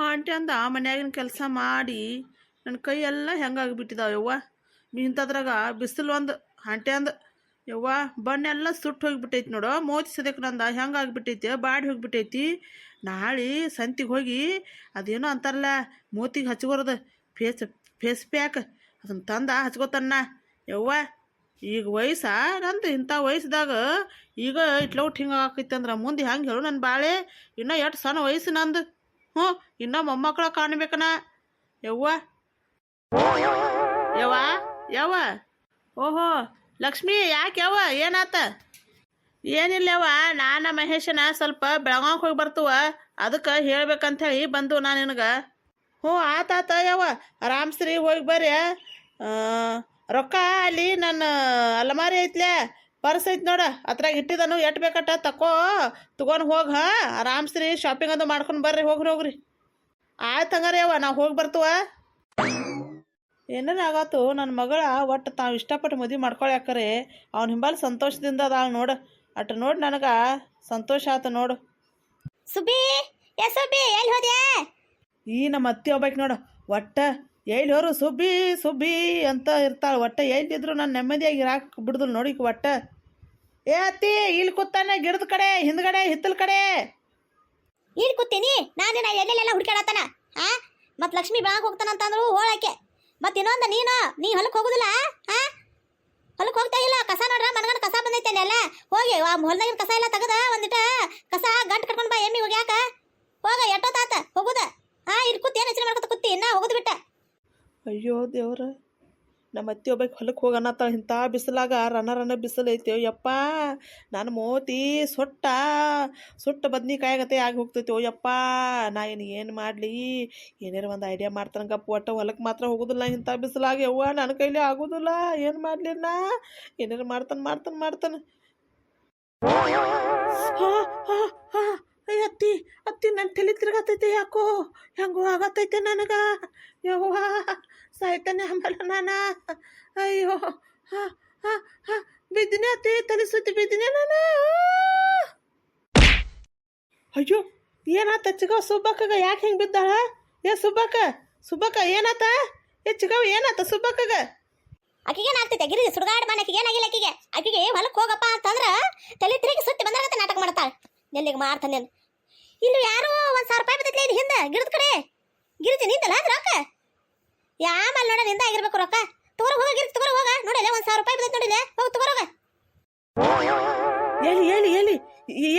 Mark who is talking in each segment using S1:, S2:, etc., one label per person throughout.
S1: Aunty ಅಂದ ಮನ್ಯಾಗಿನ ಕೆಲಸ ಮಾಡಿ ನನ್ನ ಕೈ ಎಲ್ಲ ಹೆಂಗಾಗಿಬಿಟ್ಟಿದಾವ ಯವ್ವ. ಇಂಥದ್ರಾಗ ಬಿಸಿಲು ಒಂದು ಆಂಟಿ ಅಂದ, ಯವ್ವ ಬಣ್ಣೆಲ್ಲ ಸುಟ್ಟು ಹೋಗಿಬಿಟ್ಟೈತಿ ನೋಡು ಮೋತಿ ಸದ್ಯಕ್ಕೆ ನಂದ ಹೆಂಗಾಗಿಬಿಟ್ಟೈತಿ, ಬಾಡಿ ಹೋಗಿಬಿಟ್ಟೈತಿ. ನಾಳೆ ಸಂತಿಗೆ ಹೋಗಿ ಅದೇನೋ ಅಂತಾರಲ್ಲ, ಮೋತಿಗೆ ಹಚ್ಕೊರೋದು, ಫೇಸ್ ಫೇಸ್ ಪ್ಯಾಕ್ ಅದನ್ನು ತಂದ ಹಚ್ಕೋತನ್ನ ಯವ್ವ, ಈಗ ವಯಸ್ಸ ನಂದು ಇಂಥ ವಯಸ್ಸದಾಗ ಈಗ ಇಟ್ಲೌಟ್ ಹಿಂಗೆ ಅಂದ್ರೆ ಮುಂದೆ ಹೆಂಗೆ ಹೇಳು ನನ್ನ ಬಾಳೆ. ಇನ್ನೂ ಎಷ್ಟು ಸಣ್ಣ ವಯಸ್ಸು ನಂದು. ಹ್ಞೂ, ಇನ್ನೂ ಮೊಮ್ಮಕ್ಕಳ ಕಾಣ್ಬೇಕನ? ಯವ್ವ? ಯವ್ವ? ಯವ್ವ? ಓಹೋ, ಲಕ್ಷ್ಮಿ, ಯಾಕೆ ಯವ್ವ? ಏನಾತ? ಏನಿಲ್ಲ ಯವ್ವ, ನಾನು ಮಹೇಶನ ಸ್ವಲ್ಪ ಬೆಳಗಾವ್ ಹೋಗಿ ಬರ್ತವ. ಅದಕ್ಕೆ ಹೇಳ್ಬೇಕಂತ ಹೇಳಿ ಬಂದು ನಾನು ನಿನಗೆ. ಹ್ಞೂ ಆತಾತ ಯವ್ವ. ಆರಾಮ್ಸ್ರಿ ಹೋಗಿ ಬರ್ರಿ ರೊಕ್ಕ ಅಲ್ಲಿ ನನ್ನ ಅಲಮಾರಿ ಐತ್ಲೆ? ಪರ್ಸ್ ಐತಿ ನೋಡ ಅದ್ರಾಗ ಇಟ್ಟಿದನು ಎಟ್ ಬೇಕಟ್ಟ? ತಕೋ ತಗೊಂಡು ಹೋಗಿ ಹಾ? ಆರಾಮ್ಸ್ರಿ ಶಾಪಿಂಗ್ ಅದು ಮಾಡ್ಕೊಂಡು ಬರ್ರಿ ಹೋಗ್ರಿ ಹೋಗ್ರಿ. ಆಯ್ತು ಹಂಗಾರೆ ಅವ ನಾವು ಹೋಗಿ ಬರ್ತವ. ಏನೇನು ಆಗತ್ತು ನನ್ನ ಮಗಳ ಒಟ್ಟು ತಾವು ಇಷ್ಟಪಟ್ಟು ಮದುವೆ ಮಾಡ್ಕೊಳ್ಯಾಕರೆ ಅವ್ನ ಹಿಂಬಾಲ್ ಸಂತೋಷದಿಂದ ಅದಾಳ ನೋಡು. ಅಟ್ ನೋಡಿ ನನಗೆ ಸಂತೋಷ ಆತ ನೋಡು.
S2: ಸುಬಿ ಎಲ್ಲಿ ಹೋದ್ಯಾ?
S1: ಈ ನಮ್ಮ ಅತ್ತಿ ಹೋಗ್ಬೇಕು ನೋಡು ಒಟ್ಟ ಎಲ್ಲಿ ಹೋರು ಸುಬ್ಬಿ ಸುಬ್ಬಿ ಅಂತ ಇರ್ತಾಳೆ ಒಟ್ಟೆ. ಎಲ್ಲಿದ್ರು ನಾನು ನೆಮ್ಮದಿಯಾಗಿ ಇರಾಕ ಬಿಡ್ದಲ್ ನೋಡಿ ಒಟ್ಟೆ. ಏ ಅತ್ತಿ, ಇಲ್ಲಿ ಕೂತಾನೆ ಗಿಡದ ಕಡೆ, ಹಿಂದ್ಗಡೆ, ಹಿತ್ತಲ ಕಡೆ.
S2: ಇಲ್ಲಿ ಕೂತೀನಿ. ನಾನು ಎಲ್ಲೆಲ್ಲೆಲ್ಲ ಹುಡುಕಾಡತ್ತಾನ ಹಾ ಮತ್ತೆ ಲಕ್ಷ್ಮಿ ಬೆಳಗ್ಗೆ ಹೋಗ್ತಾನ ಅಂತಂದ್ರು ಹೋಳಕ್ಕೆ. ಮತ್ತೆ ಇನ್ನೊಂದ ನೀನು. ನೀ ಹೊಲಕ್ಕೆ ಹೋಗುದಿಲ್ಲ ಹಾ ಹೊಲಕ್ಕೆ ಹೋಗ್ತಾ ಇಲ್ಲ. ಕಸ ನೋಡ್ರ, ಮನಗಂಡ ಕಸ ಬಂದೈತೆ ಎಲ್ಲ ಹೋಗಿ ಹೊಲ್ದಾಗಿನ ಕಸ ಎಲ್ಲ ತೆಗದ ಒಂದಿಟ ಕಸ ಗಂಟು ಕಟ್ಕೊಂಡು ಬಾ ಎಮ್ಮಿ ಹೋಗ್ಯಾಕ. ಹೋಗ ಎಷ್ಟೊತ್ತಾತ ಹೋಗುದ. ಹಾ ಇಲ್ಲಿ ಕೂತಿ ಹೆಚ್ಚಿನ ಮಾಡ್ಕೊತ ಕೂತಿ? ಇನ್ನ ಹೋಗುದು ಬಿಟ್ಟ.
S1: ಅಯ್ಯೋ ದೇವ್ರ, ನಮ್ಮ ಅತ್ತಿ ಒಬ್ಬಾಕಿ ಹೊಲಕ್ಕೆ ಹೋಗನತ್ತ ಇಂಥ ಬಿಸಿಲಾಗ ರನ ರನ ಬಿಸಿಲು ಐತೆ. ಯಪ್ಪ ನನ್ನ ಮೋತಿ ಸೊಟ್ಟ, ಸುಟ್ಟ ಬದ್ನಿಕಾಯಾಗತ್ತೆ ಆಗಿ ಹೋಗ್ತೈತಿ. ಯಪ್ಪ, ನಾ ಏನು ಏನು ಮಾಡಲಿ? ಏನಾರ ಒಂದು ಐಡಿಯಾ ಮಾಡ್ತಾನಂಗಪ್ಪ ಒಟ್ಟು ಹೊಲಕ್ಕೆ ಮಾತ್ರ ಹೋಗೋದಿಲ್ಲ ಇಂಥ ಬಿಸಿಲಾಗ. ಯವ್ವ ನನ್ನ ಕೈಲಿ ಆಗೋದಿಲ್ಲ. ಏನು ಮಾಡಲಿ ನಾ? ಏನಾರ ಮಾಡ್ತಾನೆ ಮಾಡ್ತಾನೆ ಮಾಡ್ತಾನೆ. ಅತ್ತಿ ಅತ್ತಿ ನನ್ನ ತಲೆ ತಿರ್ಗತೈತೆ ಯಾಕೋ? ಹೆಂಗೋ ಆಗತೈತೆ ನನಗ. ಯವ್ವ. ಸಾಯ್ತಾನೆ ಆಮೇಲೆ ಅಯ್ಯೋ, ಹಾ ಹಾ ಹಾ, ಬಿದ್ದಿನ ಅತ್ತಿ ತಲೆ ಸುತ್ತಿ ಬಿದ್ದಿನಿ, ನಾನು. ಅಯ್ಯೋ, ಏನಾತ ಚಿಗವ ಸುಬ್ಬಕ್ಕಗ ಯಾಕೆ ಹಿಂಗೆ ಬಿದ್ದಾಳ? ಏ ಸುಬ್ಬಕ್ಕ ಸುಬ್ಬಕ್ಕ ಏನಾತ? ಏ ಚಿಗವ ಏನಾತ ಸುಬ್ಬಕ್ಕಗ?
S2: ಆಕಿಗೆ ಏನಾಗ್ತೈತೆ ಗಿರಿ ಸುಡುಗಾಡ್ ಮನೆ ಏನಾಗಿಲ್ಲ ಆಕಿಗೆ. ಆಕಿಗೆ ಹೊಲಕ್ಕೆ ಹೋಗಪ್ಪ ಅಂತಂದ್ರ ತಲೆ ತಿರುಗಿ ಸುತ್ತಿ ಬಂದಾಗತ್ತೆ ನಾಟಕ ಮಾಡ್ತಾಳೆ. ನೆಲ್ಲಿಗೆ ಮಾರ್ತಾನೆ. ಇಲ್ಲಿ ಯಾರೋ ಒಂದು ಸಾವಿರ ರೂಪಾಯಿ ಬಿದ್ದೈತ್ಲೆ ಇಲ್ಲಿ ಹಿಂದೆ, ಗಿಡದ ಕಡೆ. ಗಿರಿಜಿ ನಿಂದಲ್ಲ ಅಂದ್ರೆ ರೊಕ್ಕ? ಯಾಮಲ್ ನೋಡ ನಿಂದ ಆಗಿರ್ಬೇಕು ರೊಕ್ಕ. ತಗೋರ ಹೋಗ ತಗೋರ ಹೋಗ. ನೋಡಿಲ್ಲ ಒಂದ್ ಸಾವಿರ ರೂಪಾಯಿ ಬಿದ್ದೈತೆ ನೋಡಿಲ್ಲ ಹೋಗಿ ತಗೋರ ಹೋಗ.
S1: ಎಲ್ಲಿ ಎಲ್ಲಿ ಎಲ್ಲಿ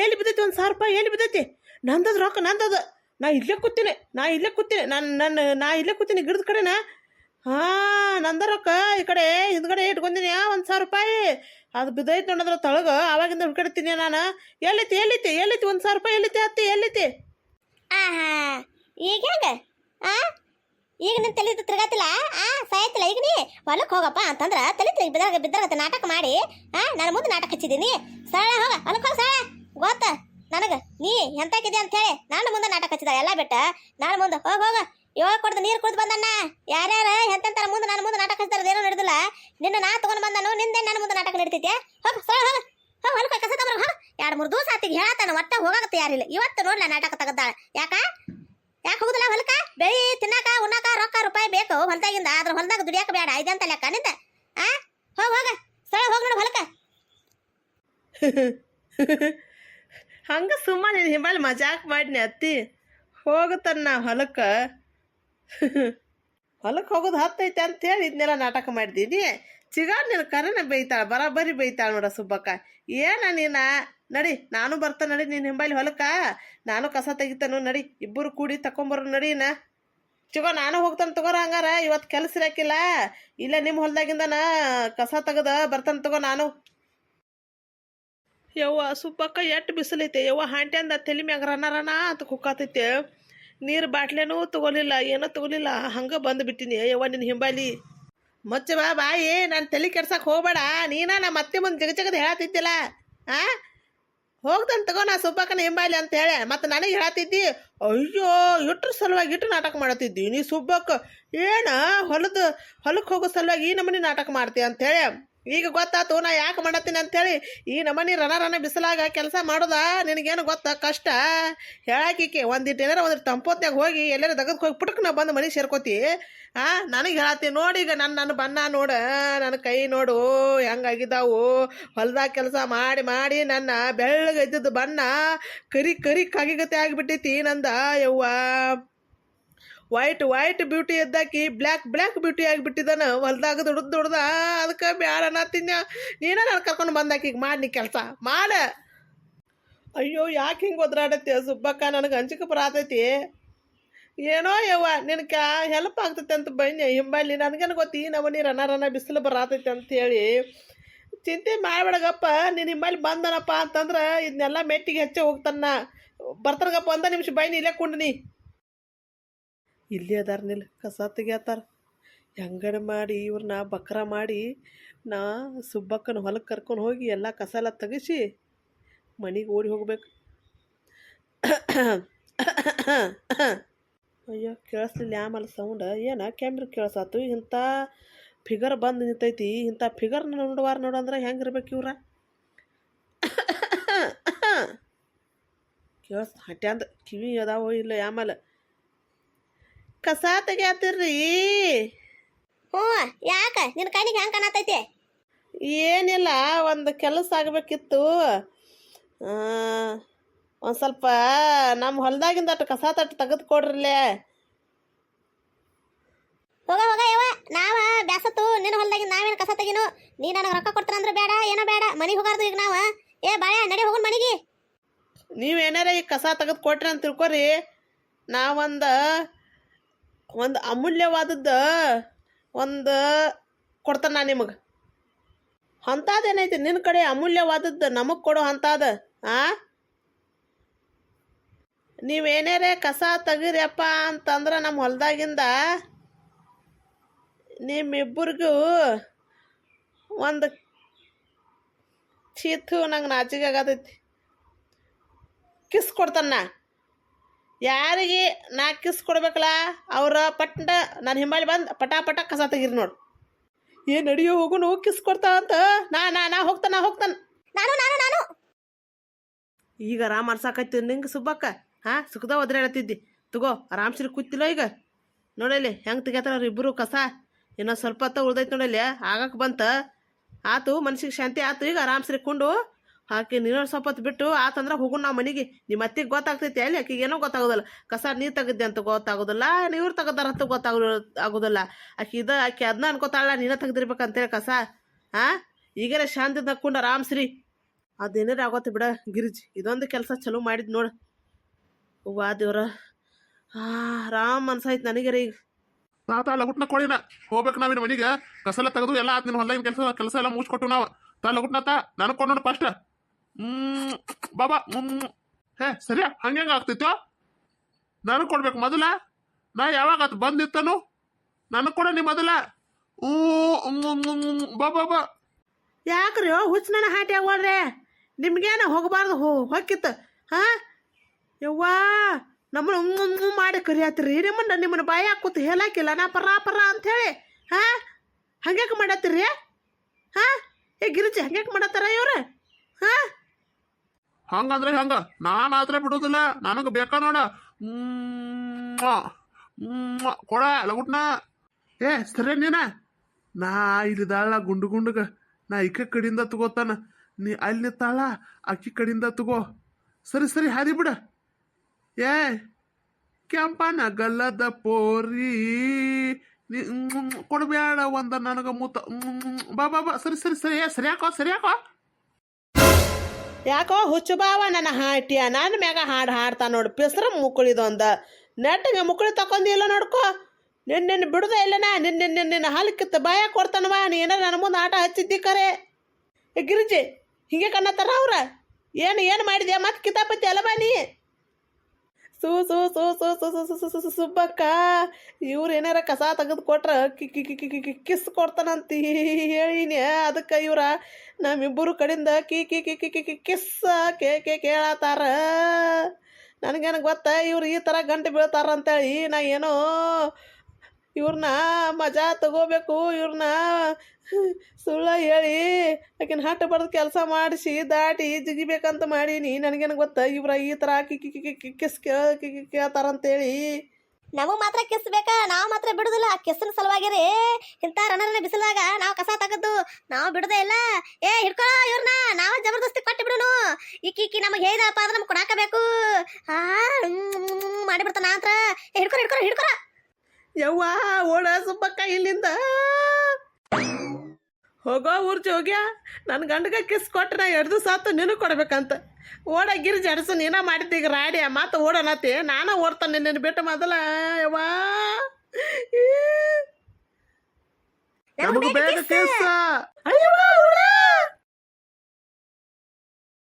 S1: ಎಲ್ಲಿ ಬಿದ್ದೈತಿ ಒಂದು ಸಾವಿರ ರೂಪಾಯಿ ಎಲ್ಲಿ ಬಿದ್ದೈತಿ. ನಂದದ ರೊಕ್ಕ ನಂದದ. ನಾ ಇಲ್ಲೇ ಕೂತೀನಿ ನಾ ಇಲ್ಲೇ ಕೂತೀನಿ ನಾನು ನನ್ನ ನಾ ಇಲ್ಲೇ ಕೂತೀನಿ ಗಿಡದ ಕಡೆನ. ಹಾಂ ನಂದ ರೊಕ್ಕ ಈ ಕಡೆ ಹಿಂದ್ಗಡೆ ಇಟ್ಕೊಂದಿನಿ ಒಂದು ಸಾವಿರ ರೂಪಾಯಿ. ಅದು ಬಿದ್ದೈತಿ ನೋಡಿದ್ರ ತಳಗ. ಅವಾಗಿಂದ ಹುಡ್ಕಡ್ತೀನಿ ನಾನು. ಎಲ್ಲೈತಿ ಎಲ್ಲೈತಿ ಎಲ್ಲೈತಿ ಒಂದು ಸಾವಿರ ರೂಪಾಯಿ ಎಲ್ಲೈತಿ ಅತ್ತಿ ಎಲ್ಲೈತಿ
S2: ಆಹಾ ಈಗ ಹೆಂಗ? ಆ? ಈಗ ನಿನ್ ತಲೆ ತಿರ್ಗಾತಿಲ್ಲ? ಆ ಸಾಯತಿಲ್ಲ ಈಗ ನೀ ಹೊಲಕ್ಕೆ ಹೋಗಪ್ಪ ಅಂತಂದ್ರ ತಲೆ ತಿರುಗಿ ಬಿದ್ದಾಗ ಬಿದ್ದಾಗ ನಾಟಕ ಮಾಡಿ, ಆ ನಾನು ಮುಂದೆ ನಾಟಕ ಹಚ್ಚಿದ್ದೀನಿ. ಸರಳ ಹೋಗ. ಹೊಲಕ್ಕೆ ಹೋಗ ಸರಳ ಗೊತ್ತ? ನನಗ. ನೀ ಎಂತಾಕಿದೆ ಅಂತ ಹೇಳಿ. ನಾನು ಮುಂದೆ ನಾಟಕ ಹಚ್ಚಿದ ಎಲ್ಲ ಬಿಟ್ಟ. ನಾನು ಮುಂದೆ ಹೋಗ ಹೋಗ. ಇವಾಗ ಕೊಡ್ದು ನೀರು ಕುಡ್ದು ಬಂದಣ್ಣ. ಯಾರ್ಯಾರ ಎಂತೆಂತಾರ ಮುಂದೆ ನಾನು ಮುಂದೆ ನಾಟಕ ಹಚ್ಚಿದಾರ ಏನೋ ನಡೆದಿಲ್ಲ. ನಿನ್ನ ನಾ ತಗೊಂಡ್ ಬಂದನು, ನಿಂದೆ ನನ್ನ ಮುಂದೆ ನಾಟಕ ನಡೀತೈತೆ. ಹೋಗ ಸರಳ ಹೋಗ. ಹೋಗ ಹೊಲಕ್ಕೆ ಕಸ ತಗೊಂಡ್ ಹೋಗ. ಎರಡು ಮೂರು ದಿವಸ ಆತಿಗೆ ಹೇಳತ್ತಾನ ಒಟ್ಟ ಹೋಗಾಕತ್ತ ಯಾರಿಲ್ಲ. ಇವತ್ತು ನೋಡ್ಲ ನಾಟಕ ತೆಗದ್ದಾಳ ಯಾಕ? ಯಾಕೆ ಹೋಗುದಿಲ್ಲ ಹೊಲಕ್ಕ? ಬೆಳಿ ತಿನ್ನಾಕ, ಉಣ್ಣಾಕ ರೊಕ್ಕ ರೂಪಾಯಿ ಬೇಕು. ಹೊಲದಾಗಿಂದ ಅದ್ರ ಹೊಲದಾಗ ದುಡಿಯಾಕ ಬೇಡ ಇದಂತ ಲೆಕ್ಕ ನಿಂದ. ಆ? ಹೋಗ ಹೋಗ. ಸ್ಥಳ ಹೋಗ ನೋಡು ಹೊಲಕ್ಕ.
S1: ಹಂಗ ಸುಮ್ಮನೆ ಹಿಂಬಲ್ ಮಜಾಕ್ ಮಾಡಿನಿ ಅತ್ತಿ. ಹೋಗುತ್ತಾನ ನಾ ಹೊಲಕ್ಕೆ. ಹೊಲಕ್ಕೆ ಹೋಗೋದು ಹತ್ತೈತೆ ಅಂತೇಳಿ ಇದನ್ನೆಲ್ಲ ನಾಟಕ ಮಾಡಿದ್ದೀನಿ ಚಿಗಾಡ್ ನಿನ್ನ ಕರನ ಬೈತಾಳೆ, ಬರಾಬರಿ ಬೈತಾಳೆ ನೋಡ ಸುಬ್ಬಕ್ಕ. ಏನ ನೀನ? ನಡಿ, ನಾನು ಬರ್ತಾನೆ ನಡಿ ನಿನ್ನ ಹಿಂಬಾಲಿ ಹೊಲಕ್ಕ. ನಾನು ಕಸ ತೆಗಿತಾನು, ನಡಿ, ಇಬ್ಬರು ಕೂಡಿ ತಕೊಂಬರು ನಾ. ಚಿಗೋ, ನಾನು ಹೋಗ್ತಾನೆ ತಗೋರ ಹಂಗಾರ ಇವತ್ತು ಕೆಲಸ ಇರಾಕಿಲ್ಲ. ಇಲ್ಲ ನಿಮ್ಮ ಹೊಲ್ದಾಗಿಂದನ ಕಸ ತೆಗದ ಬರ್ತಾನೆ ತಗೋ ನಾನು. ಯವ್ವ ಸುಪ್ಪಕ್ಕ ಎಷ್ಟು ಬಿಸಿಲೈತೆ. ಯವ್ವ ಹಾಂಟ್ಯಂದ ತಲೆ ಮ್ಯಾಗ ರನ ರನ ಅಂತ ಕುಕ್ಕಾತೈತೆ. ನೀರು ಬಾಟ್ಲೇನೂ ತಗೊಲಿಲ್ಲ, ಏನೂ ತಗೊಲಿಲ್ಲ. ಹಂಗೆ ಬಂದುಬಿಟ್ಟಿನಿ ಯವ್ವ ನಿನ್ನ ಹಿಂಬಾಲಿ ಮಚ್ಚ ಬಾ, ಬಾಯಿ, ನಾನು ತಲೆ ಕೆಡ್ಸಕ್ಕೆ ಹೋಗಬೇಡ. ನೀನ ನಮ್ಮ ಅತ್ತೆ ಮುಂದೆ ಜಗ ಜಗದ ಹೇಳತ್ತಿದ್ದಿಲ್ಲ ಆ? ಹೋಗ್ತಾನೆ ತಗೋ ನಾ ಸುಬ್ಬಕ್ಕನ ಹಿಂಬಾಲಿ ಅಂತ ಹೇಳಿ. ಮತ್ತು ನನಗೆ ಹೇಳತ್ತಿದ್ದಿ ಅಯ್ಯೋ, ಇಟ್ರ ಸಲುವಾಗಿ ಇಟ್ಟು ನಾಟಕ ಮಾಡತ್ತಿದ್ದಿ. ನೀ ಸುಬ್ಬಕ್ಕ, ಏನ ಹೊಲದ ಹೊಲಕ್ಕೆ ಹೋಗೋ ಸಲುವಾಗಿ ಈ ನಮೂನಿ ನಾಟಕ ಮಾಡ್ತೀಯ ಅಂತೇಳಿ ಈಗ ಗೊತ್ತಾತು, ನಾ ಯಾಕೆ ಮಾಡತ್ತೀನಿ ಅಂಥೇಳಿ, ಈ ನಮನಿ ರನ ರನ ಬಿಸಿಲಾಗ ಕೆಲಸ ಮಾಡೋದ ನಿನಗೇನು ಗೊತ್ತಾ? ಕಷ್ಟ. ಹೇಳಾಕಿಕೆ ಒಂದಿಟ್ಟು ಏನಾರ ಒಂದಿಟ್ಟು ತಂಪೊತ್ನಾಗ ಹೋಗಿ ಎಲ್ಲಾರ ದಗದ್ಕೆ ಹೋಗಿ ಪುಟಕ್ ನಾ ಬಂದು ಮನೆ ಸೇರ್ಕೋತಿ. ಆ, ನನಗೆ ಹೇಳತ್ತೀನಿ ನೋಡಿ ಈಗ ನನ್ನ ನನ್ನ ಬಣ್ಣ ನೋಡು ನನ್ನ ಕೈ ನೋಡು ಹೆಂಗಾಗಿದ್ದಾವು ಹೊಲ್ದಾಗ ಕೆಲಸ ಮಾಡಿ ಮಾಡಿ ನನ್ನ ಬೆಳ್ಳಗೆ ಇದ್ದಿದ್ದು ಬಣ್ಣ ಕರಿ ಕರಿ ಕಾಗಿಗತೆ ಆಗಿಬಿಟ್ಟೈತಿ ನಂದ ಯವ್ವ. ವೈಟ್ ವೈಟ್ ಬ್ಯೂಟಿ ಇದ್ದಾಕಿ ಬ್ಲ್ಯಾಕ್ ಬ್ಲ್ಯಾಕ್ ಬ್ಯೂಟಿ ಆಗಿಬಿಟ್ಟಿದ್ದಾನ ಹೊಲ್ದಾಗ ದುಡ್ದು ದುಡ್ದ ಅದಕ್ಕೆ ಬ್ಯಾಡ ತಿನ್ನ. ನೀನೇ ನಾನು ಕರ್ಕೊಂಡು ಬಂದಾಕೀಗ ಮಾಡಿ ನೀ ಕೆಲಸ. ಮಾಡ. ಅಯ್ಯೋ, ಯಾಕೆ ಹಿಂಗೆ ಒದ್ರಾಡತ್ತೆ ಸುಬ್ಬಕ್ಕ? ನನಗೆ ಹಂಚಿಕೆ ಬರತೈತಿ ಏನೋ ಯವ್ವ ನಿನಕ ಹೆಲ್ಪ್ ಆಗ್ತೈತೆ ಅಂತ ಬನ್ನಿ ಹಿಂಬಲ್ಲಿ ನನಗೇನು ಗೊತ್ತಿ ನವನಿ ರನ ರನ ಬಿಸಿಲು ಬರಾತೈತೆ ಅಂತೇಳಿ ಚಿಂತೆ ಮಾಡಬೇಡಗಪ್ಪ. ನೀನು ಹಿಂಬಲ್ಲಿ ಬಂದನಪ್ಪ ಅಂತಂದ್ರೆ ಇದನ್ನೆಲ್ಲ ಮೆಟ್ಟಿಗೆ ಹೆಚ್ಚೆ ಹೋಗ್ತಾನ ಬರ್ತಾರಗಪ್ಪ ಒಂದ ನಿಮಿಷ ಬೈನಿ, ಇಲ್ಲೇ ಕುಂಡ್ನಿ ಇಲ್ಲಿ ಅದಾರ ನಿಲ್ ಕಸ ತೆಗಿಯತ್ತಾರ ಹೆಂಗಡ ಮಾಡಿ ಇವ್ರನ್ನ ಬಕ್ರ ಮಾಡಿ ನಾ ಸುಬ್ಬಕ್ಕನ ಹೊಲಕ್ಕೆ ಕರ್ಕೊಂಡು ಹೋಗಿ ಎಲ್ಲ ಕಸ ಎಲ್ಲ ತೆಗಿಸಿ ಮನೆಗೆ ಓಡಿ ಹೋಗ್ಬೇಕು. ಅಯ್ಯೋ ಕೇಳಿಸ್ಲಿಲ್ಲ ಆಮೇಲೆ ಸೌಂಡ್. ಏನ ಕ್ಯಾಮ್ರ ಕೇಳಿಸಾತು? ಇಂಥ ಫಿಗರ್ ಬಂದು ನಿಂತೈತಿ. ಇಂಥ ಫಿಗರ್ನ ನೋಡುವಾರ ನೋಡಂದ್ರೆ ಹೆಂಗಿರ್ಬೇಕು ಇವ್ರ? ಕೇಳಿಸ್ ಹಟ್ಯಾಂದ ಕಿವಿ ಅದಾವೋ ಇಲ್ಲ ಆಮೇಲೆ ಕಸ ತೆಗಿಯತ್ತಿರ್ರಿ
S2: ಹ್ಞೂ ಯಾಕ? ನಿನ್ನ ಕಣ್ಣಿಗೆ ಹೆಂಗೆ ಕಾಣತೈತಿ
S1: ಏನಿಲ್ಲ ಒಂದು ಕೆಲಸ ಆಗಬೇಕಿತ್ತು. ಒಂದು ಸ್ವಲ್ಪ ನಮ್ಮ ಹೊಲದಾಗಿಂದ ಅಟ್ಟು ಕಸ ತಟ್ಟು ತೆಗೆದು ಕೊಡ್ರಲ್ಲೇ.
S2: ಹೋಗ ಹೋಗ ಯವ್ವ. ನಾವ ಬ್ಯಾಸತ್ತು ನಿನ್ನ ಹೊಲದಾಗಿ ನಾವೇನು ಕಸ ತೆಗಿನು? ನೀ ನನಗೆ ರೊಕ್ಕ ಕೊಡ್ತಾರ ಅಂದ್ರೆ ಬೇಡ ಏನೋ ಬೇಡ. ಮನೆಗೆ ಹೋಗಾರ್ದು ಈಗ ನಾವು. ಏ ಬಾಳೆ ನಡಿ ಹೋಗೋಣ ಮನೆಗೆ.
S1: ನೀವೇನಾರ ಈಗ ಕಸ ತೆಗೆದು ಕೊಟ್ರಿ ಅಂತ ತಿಳ್ಕೊರಿ. ನಾವೊಂದು ಒಂದು ಅಮೂಲ್ಯವಾದದ್ದು ಒಂದು ಕೊಡ್ತಾನ ನಾ ನಿಮಗೆ. ಅಂಥದ್ದೇನೈತಿ ನಿನ್ನ ಕಡೆ ಅಮೂಲ್ಯವಾದದ್ದು ನಮಗೆ ಕೊಡೋ ಅಂಥದ್ದು ಆ? ನೀವೇನೇರೇ ಕಸ ತೆಗೀರಿಯಪ್ಪ ಅಂತಂದ್ರೆ ನಮ್ಮ ಹೊಲದಾಗಿಂದ ನಿಮ್ಮಿಬ್ಬರಿಗೂ ಒಂದು ಚೀತು ನಂಗೆ ನಾಚಿಕೆ ಆಗತೈತಿ. ಕಿಸ್ ಕೊಡ್ತಾನ ಯಾರಿಗೆ ನಾ ಕಿಸ್ ಕೊಡ್ಬೇಕಲ್ಲ ಅವ್ರ ಪಟ್ಟ ನಾನು ಹಿಂಬಾಲಿ ಬಂದು ಪಟ ಪಟ ಕಸ ತೆಗೀರಿ ನೋಡು. ಏನು ನಡಿಯೋ ಹೋಗುನು ಕಿಸ್ ಕೊಡ್ತಾ ಅಂತ. ನಾ ನಾ ನಾ ಹೋಗ್ತಾನ ನಾ ಹೋಗ್ತಾನ
S2: ನಾನು ನಾನು ನಾನು.
S1: ಈಗ ಆರಾಮ್ ಅನ್ಸಾಕೈತಿ ನಿಂಗೆ ಸುಬ್ಬಕ್ಕ? ಹಾ ಸುಖದ ಒದ್ರಾಡತ್ತಿದ್ದಿ ತಗೋ ಆರಾಮ್ ಸಿರಿ ಕೂತಿಲ್ಲ ಈಗ. ನೋಡಲಿ ಹೆಂಗೆ ತೆಗಿತಾರ ಅವ್ರ ಇಬ್ಬರು ಕಸ? ಇನ್ನೊಂದು ಸ್ವಲ್ಪ ಹೊತ್ತ ಉಳ್ದೈತಿ ನೋಡಲಿ ಆಗಕ್ಕೆ ಬಂತ. ಆತು ಮನ್ಸಿಗೆ ಶಾಂತಿ ಆತು ಈಗ ಆರಾಮ್ ಸಿರಿ ಕೊಂಡು. ಹಾಕಿ ನೀರು ಸ್ವಲ್ಪ ಬಿಟ್ಟು ಆತಂದ್ರೆ ಹೋಗೋಣ ನಾವು ಮನೆಗೆ. ನಿಮ್ಮ ಅತ್ತಿಗೆ ಗೊತ್ತಾಗ್ತೈತಿ ಅಲ್ಲಿ ಆಕಿಗೆ ಏನೋ ಗೊತ್ತಾಗೋದಿಲ್ಲ. ಕಸ ನೀರು ತೆಗದ್ದೆ ಅಂತ ಗೊತ್ತಾಗೋದಿಲ್ಲ ನೀವ್ರು ತೆಗದಾರ ಅಂತ ಗೊತ್ತಾಗೋ ಆಗೋದಿಲ್ಲ. ಆಕಿ ಇದು ಆಕಿ ಅದನ್ನ ಅನ್ಕೋತಾಳ ನೀನ ತೆಗ್ದಿರ್ಬೇಕಂತೇಳಿ ಕಸ. ಹಾಂ ಈಗಲೇ ಶಾಂತಿ ತಕ್ಕೊಂಡು ಆರಾಮ್ ಸಿರಿ ಅದೇನಾರ ಆಗೋತ್ತೆ ಬಿಡ ಗಿರಿಜ್, ಇದೊಂದು ಕೆಲಸ ಚಲೋ ಮಾಡಿದ್ ನೋಡು. ವಾ ದೇವ್ರ. ಆರಾಮ್ ಅನ್ಸಾಯ್ತು ನನಗೆ ಈಗ.
S3: ತಾತ ಲಗುಟ್ನ ಕೊಡಿನ ಹೋಗ್ಬೇಕು ನಾವಿನ ಮನೆಗೆ. ಕಸ ಎಲ್ಲ ತೆಗೆದು ಎಲ್ಲ ಆತ ನಿನ್ನ ಹೊಲ್ದಾಗಿನ ಕೆಲಸ ಕೆಲಸ ಎಲ್ಲ ಮುಗಿಸ್ಕೊಟ್ಟು ನಾವು. ತಾ ಲಗುಟ್ನ ತಾ? ನನಗೆ ಕೊಡೋಣ ಫಸ್ಟ್ ಹ್ಮ್, ಬಾಬಾ ಹೇ, ಸರಿಯಾ? ಹಂಗೆ ಆಗ್ತಿತ್ತು ನನಗೆ ಕೊಡ್ಬೇಕು ಮೊದಲ? ನಾ ಯಾವಾಗ ಅದು ಬಂದಿತ್ತನು? ನನಗೆ ಕೊಡ ನೀ ಮೊದಲ. ಬಾಬಾ ಬಾ ಬಾ
S1: ಯಾಕ್ರಿ? ಹುಚ್ಚ ನನ್ನ ಹಾಟಿ ಆಗೋಳ್ರೆ ನಿಮ್ಗೇನ ಹೋಗಬಾರ್ದು ಹೋ ಹೊಕ್ಕಿತ್ತು ಹಾಂ? ಯವ್ವಾ, ನಮ್ಮನ್ನ ಮಾಡಿ ಕರಿಯತ್ತೀರಿ ನಿಮ್ಮನ್ನ ನಿಮ್ಮನ್ನ ಬಾಯಿ ಹಾಕೂತ ಹೇಳಾಕಿಲ್ಲ ನಾ ಪರ ಪರ ಅಂಥೇಳಿ ಹಾ? ಹಂಗ್ಯಾಕೆ ಮಾಡತ್ತೀರಿ? ಹಾ? ಏ, ಗಿರಿಜಿ, ಹಂಗ್ಯಾಕೆ ಮಾಡತ್ತಾರ ಇವ್ರು? ಹಾಂ?
S3: ಹಂಗಂದ್ರೆ ಹಂಗ? ನಾನು ಮಾತ್ರ ಬಿಡೋದಿಲ್ಲ. ನನಗೆ ಬೇಕಾ ನೋಡ. ಕೊಡ, ಲಗುಟ್ನ. ಏ, ಸರಿ ನೀನ. ನಾ ಇಲ್ಲಿದಾಳ ಗುಂಡು ಗುಂಡುಗ. ನಾ ಈಕ ಕಡಿಂದ ತಗೋತಾನ. ನೀ ಅಲ್ಲಿ ತಾಳ, ಅಕ್ಕಿ ಕಡಿಂದ ತಗೋ. ಸರಿ ಸರಿ, ಹಾದಿ ಬಿಡ. ಏ, ಕೆಂಪನ ಗಲ್ಲದ ಪೋರಿ. ನೀ ಕೊಡಬೇಡ ಒಂದ ನನಗ ಮೂತ. ಬಾ ಬಾ ಬಾ. ಸರಿ ಸರಿ ಸರಿ. ಏ ಸರಿ ಹಾಕೋ ಸರಿ ಹಾಕೋ
S1: ಯಾಕೋ ಹುಚ್ಚು ಬಾವ ನನ್ನ ಹಾಟಿಯ. ನನ್ನ ಮ್ಯಾಗ ಹಾಡು ಹಾಡ್ತಾ ನೋಡು. ಪಿಸ್ರ ಮುಕ್ಕುಳಿದೊಂದ ನೆಟ್ಟಿಗೆ ಮುಕ್ಕುಳಿ ತಕೊಂಡಿಲ್ಲ ನೋಡ್ಕೋ. ನಿನ್ನ ನಿನ್ನ ಬಿಡುದ ಇಲ್ಲನ? ನಿನ್ನ ನಿನ್ನ ಕಿತ್ತ ಬಾಯ ಕೊಡ್ತಾನವ. ನೀ ಏನಾರ ನನ್ನ ಮುಂದೆ ಆಟ ಹಚ್ಚಿದ್ದಿ ಕರೆ? ಗಿರಿಜಿ, ಹಿಂಗೆ ಕಣ್ಣತ್ತಾರ ಅವ್ರ? ಏನು ಏನು ಮಾಡಿದ್ಯಾ ಮತ್ತೆ ಕಿತಾಪತಿ ಅಲ್ಲ ಬಾ ನೀ? ಸೂ ಸೂ ಸೂ ಸೂ ಸೂ ಸೂ ಸೂ ಸೂ ಸು ಸುಬ್ಬಕ್ಕ ಇವ್ರು ಏನಾರ ಕಸ ತೆಗೆದು ಕೊಟ್ರ ಕಿ ಕಿ ಕಿ ಕಿ ಕಿ ಕಿಸ್ ಕೊಡ್ತಾನಂತ ಹೇಳಿನಿ ಅದಕ್ಕೆ ಇವ್ರ ನಮ್ಮಿಬ್ಬರು ಕಡೆಯಿಂದ ಕಿ ಕಿ ಕಿ ಕಿ ಕಿ ಕಿ ಕಿಸ್ ಕೇ ಕೇ ಕೇಳತ್ತಾರ ನನಗೇನು ಗೊತ್ತ ಇವ್ರು ಈ ಥರ ಗಂಟು ಬೀಳ್ತಾರಂತೇಳಿ ನಾ ಏನೋ ಇವ್ರನ್ನ ಮಜಾ ತಗೋಬೇಕು ಇವ್ರನ್ನ ಸುಳ್ಳ ಹೇಳಿ ಆಕಿನ ಹಟ್ಟು ಬಡ್ದು ಕೆಲಸ ಮಾಡಿಸಿ, ದಾಟಿ ಜಿಗಿಬೇಕಂತ ಮಾಡೀನಿ. ನನಗೇನು ಗೊತ್ತ? ಇವ್ರ ಈ ಥರ ಕಿಸ್ ಕೇಳ್ತಾರಂತೇಳಿ.
S2: ನಮಗ್ ಮಾತ್ರ ಕಿಸ್ ಬೇಕಾ ನಾವು ಮಾತ್ರ ಬಿಡುದಿಲ್ಲ. ಕಿಸ್ಸಿನ ಸಲುವಾಗಿರಿ ಇಂತ ರಣರನ್ನ ಬಿಸಿಲಾಗ ನಾವು ಕಸ ತಗದ್ದು, ನಾವು ಬಿಡದೆ ಇಲ್ಲ. ಏ ಹಿಡ್ಕೊಳ ಇವ್ರನ್ನ ನಾವು ಜಬರ್ದಸ್ತಿ ಕೊಟ್ಟು ಬಿಡುನು. ಈಕಿ ಈಕಿ ನಮಗೆ ಹೇಳಿದಪ್ಪ ಅಂದ್ರೆ ನಮ್ಗೆ ಕೊಡಾಕಬೇಕು. ಆ ಮಾಡಿಬಿಡ್ತಾನ ಬಿಡ್ತಾನ ಏ ಹಿಡ್ಕೊ ಹಿಡ್ಕೊ ಹಿಡ್ಕೊ
S1: ಯವ್ವ ಓಡ ಸುಬ್ಬಕ್ಕ ಇಲ್ಲಿಂದ. ಹೋಗೋ ಊರ್ ಜೋಗ್ಯ ನನ್ನ ಗಂಡಗ ಕಿಸ್ ಕೊಟ್ಟು ನಾ ಎರಡು ಆತು ನಿನಗೆ ಕೊಡ್ಬೇಕಂತ. ಓಡ ಗಿರಿ ಜಡಸು ನೀನ ಮಾಡಿದ್ದ ಈಗ ರಾಡಿ ಮತ್ತೆ ಓಡನತಿ ನಾನು ಓಡ್ತಾನೆ ನಿನ್ನ ಬಿಟ್ಟು ಮೊದಲ ಯವ್ವ.
S3: ಬೇಡ ಬೇಗ ಕೇಸ?
S1: ಅಯ್ಯವ್ವ!